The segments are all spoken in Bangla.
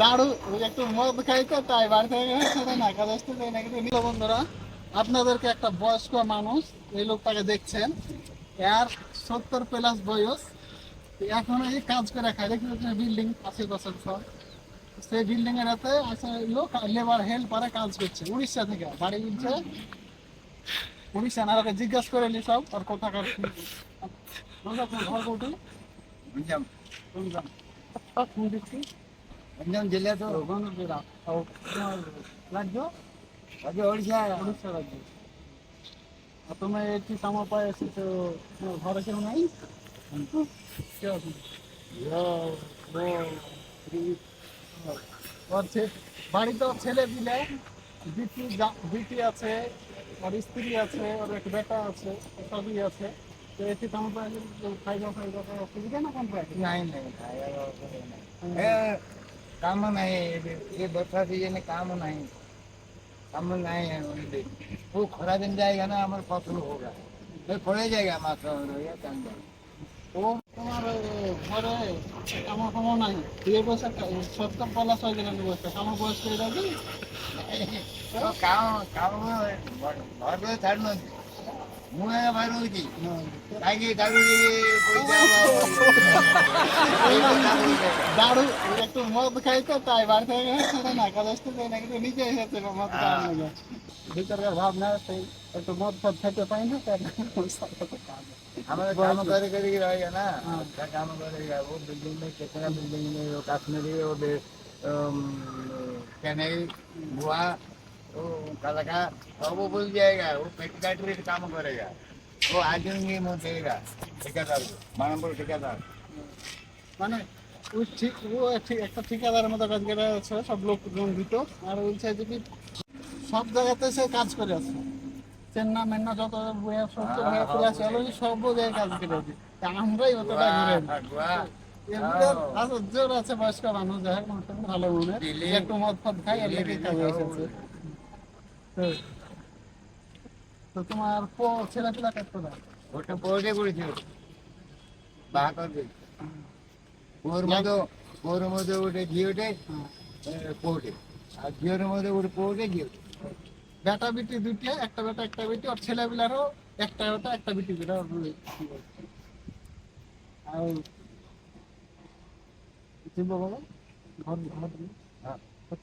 দারু একটু মদ খাইতো তাই বাড়ি থেকে না কাজ আসতে দেয় না কিন্তু বন্ধুরা আপনাদেরকে একটা বয়স্ক মানুষ এই লোকটাকে দেখছেন। এর সত্তর প্লাস বয়স। এখন এই কাজ করে খায়। দেখি বিল্ডিং আশি বছর পর সেই বিল্ডিং এর হাতে লোক লেবার হেল্পারে কাজ করছে। উড়িষ্যা থেকে বাড়ি বলছে উড়িষ্যা না জিজ্ঞাসা করে নি সব আর কোথাকার ଗଞ୍ଜାମ ଜିଲ୍ଲା ତ ଗଞ୍ଜାମ ଜିଲ୍ଲା ଆଉ ରାଜ୍ୟ ରାଜ୍ୟ ଓଡ଼ିଶା ଓଡ଼ିଶା ରାଜ୍ୟ ଆଉ ତୁମେ ଏଠି କାମ ପାଇଁ ଆସି ଘରେ କେଉଁ ନାହିଁ କିଏ ଅଛି বাড়ি তো ছেলে দিলে বিটি বিটি আছে ওর স্ত্রী আছে ওর এক বেটা আছে সবই আছে তো একটি কামড় পায়ে খাইবা খাইবা অসুবিধা না কম পায় नहीं नहीं खाया हुआ तो नहीं। ए, काम नहीं ये बरसा सीजन काम नहीं काम नहीं है उनके। वो खरा दिन जाएगा ना हमारे फसल होगा फिर पड़े जाएगा मात्र ये काम जाएगा। ও তোমার এ, ঘরে কামড় কামড় নাই দুই বছর সত্তর পলাশ হয়ে গেলেন বয়সটা কামড় বয়স করে যাবি तो काम काम घर पे छाड़ना मुँह है भाई रोज की आगे दारू लेके कोई क्या हुआ ये কথা বলবে। দারু ওই একটু মদ খাইতো তাই বাড়ি থেকে সেটা না কাজ আসতে দেয় না কিন্তু নিজে এসেছে মদ খাওয়ার লাগে ভিতরকার ভাবনা সেই একটু মদ ফদ খেতে পাই না তাই কাজ हमारे काम करे करे रहेगा ना हाँ। अच्छा काम करेगा वो बिल्डिंग में कितना बिल्डिंग में वो काश्मीरी वो बे- अम, चेन्नई बुआ वो कलका सब वो बोल जाएगा वो पेटिकाटरी काम करेगा वो आज नहीं मुँह देगा ठेकेदार को मानपुर ठेकेदार মানে ওই ঠিক ও ঠিক একটা ঠিকাদারের মতো কাজ করে আছে সব লোকজন দিত আর বলছে যে কি সব জায়গাতে সে কাজ করে আছে চেন্না মেন্না যত বইয়া সত্য হ্যাঁ, হয়ে পুরো আছে অলরেডি সব জায়গায় কাজ করে আছে তা আমরাই অতটা ঘুরে बुआ बुआ এমনিতে আছে জোর আছে বয়স্ক মানুষ যাই হোক মানুষটা খুব ভালো মনে দিল্লি- যে একটু মদ ফদ খাই আর লেগে কাজে এসেছে তো তোমার ছেলে পেলা কাজ করে। ওটা পড়ে পড়েছিল বাহা করবে ওর মধ্যে ওর মধ্যে ওটা ঘিওটে হ্যাঁ। পোটে আর ঘিওর মধ্যে ওটা পোটে ঘিও বেটা বিটি দুইটা একটা বেটা একটা বিটি। আর ছেলে পিলারও একটা বেটা একটা বিটি দুটা। আর জীব বাবা ঘর ঘর হ্যাঁ। কত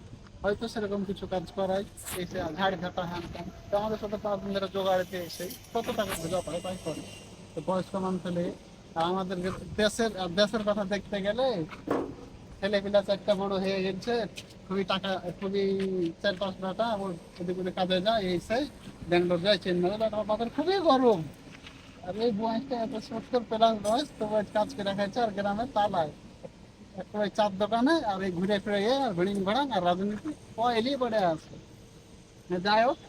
হয়তো সেরকম কিছু কাজ করায়, এসে ঝাড় ঘাটা হ্যান ত্যান। তো আমাদের সাথে পাঁচ দিন ধরে জোগাড়তে এসে কত টাকা ভেজা পারে তাই করে। তো বয়স্ক মানুষ হলে আমাদের দেশের দেশের কথা দেখতে গেলে ছেলে পিলা চারটা বড় হয়ে গেছে, খুবই টাকা, খুবই চার পাঁচ টাকা ওদিক ওদিক কাজে যায় এই সেই ব্যাঙ্গালোর যায়, চেন্নাই যায় আমাদের খুবই গরম। আর এই বয়সটা এত সত্তর প্লাস বয়স, তো কাজ করে খাইছে আর গ্রামে তালায়। একটা ওই চার দোকানে আর এই ঘুরে ফিরে আর ভিড়িং ভাড়া আর রাজনীতি, ও এলিয়ে পড়ে আছে। যাই হোক,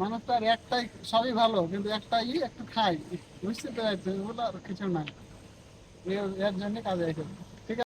মানুষ তো আর একটাই, সবই ভালো, কিন্তু একটাই একটু খাই বুঝতে তো ওগুলো আর কিছু নাই এর জন্য কাজে এসেছে।